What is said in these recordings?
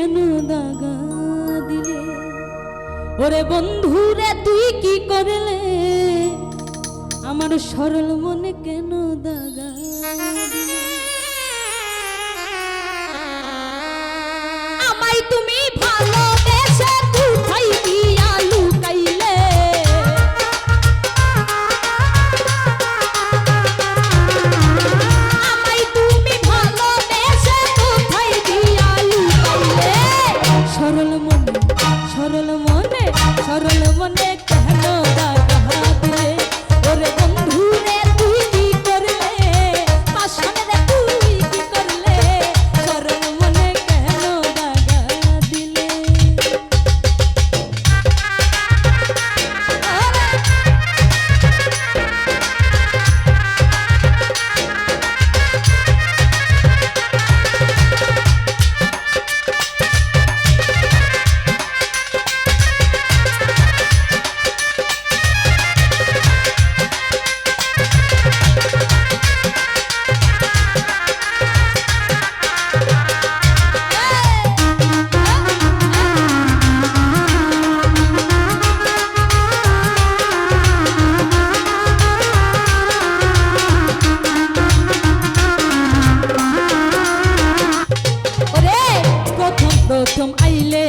কেন দাগা দিলে? ওরে বন্ধুরে তুই কি করলে? আমার সরল মনে কেন দাগা দিলে? মনে সরল মনে কেন দাগা দিলে ওরে বন্ধু প্রথম আইলে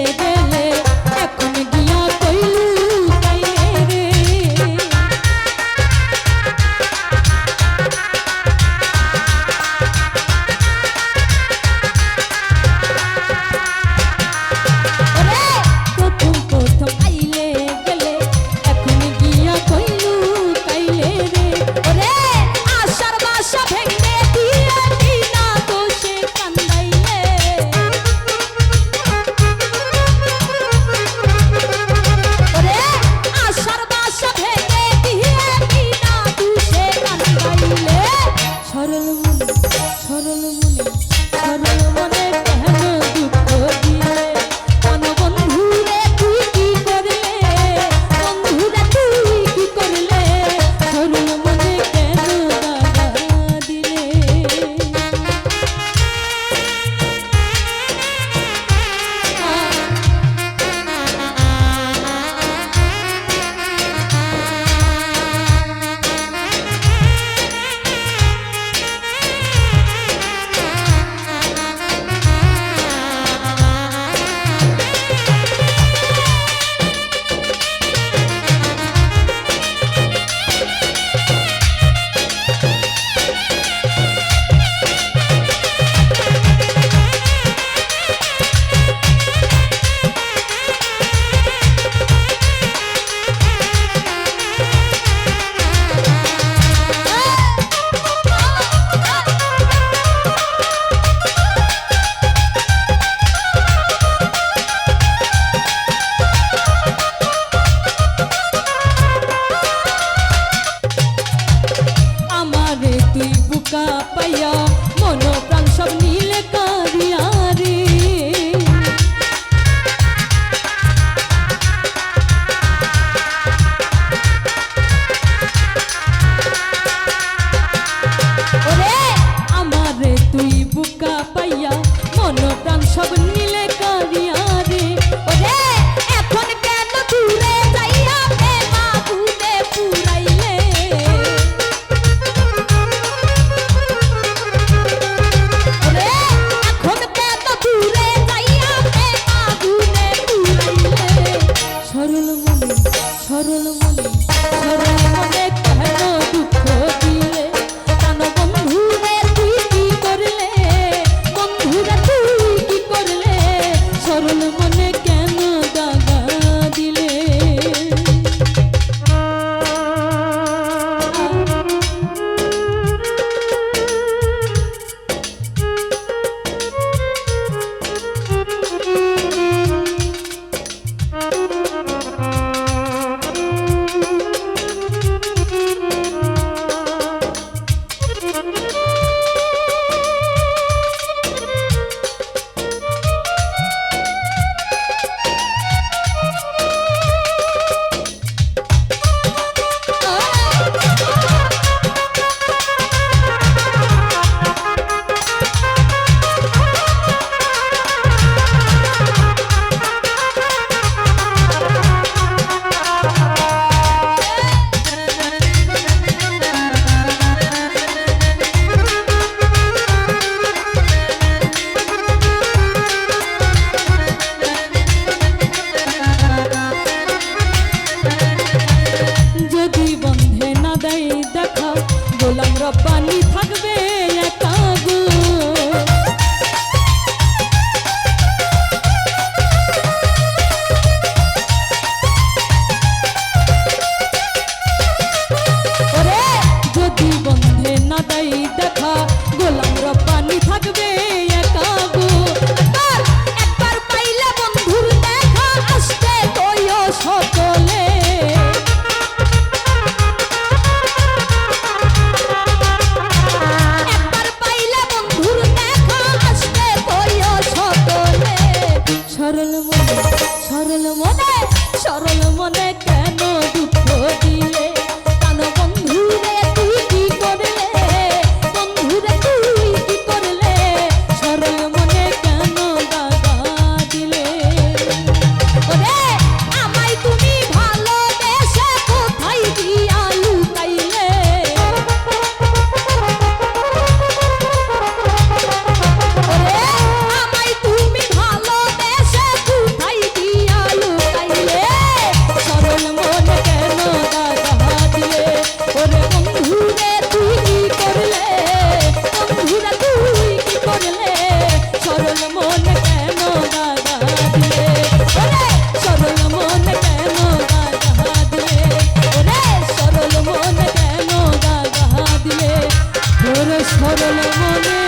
সরল মনে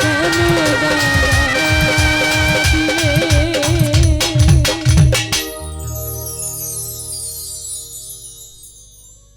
কেন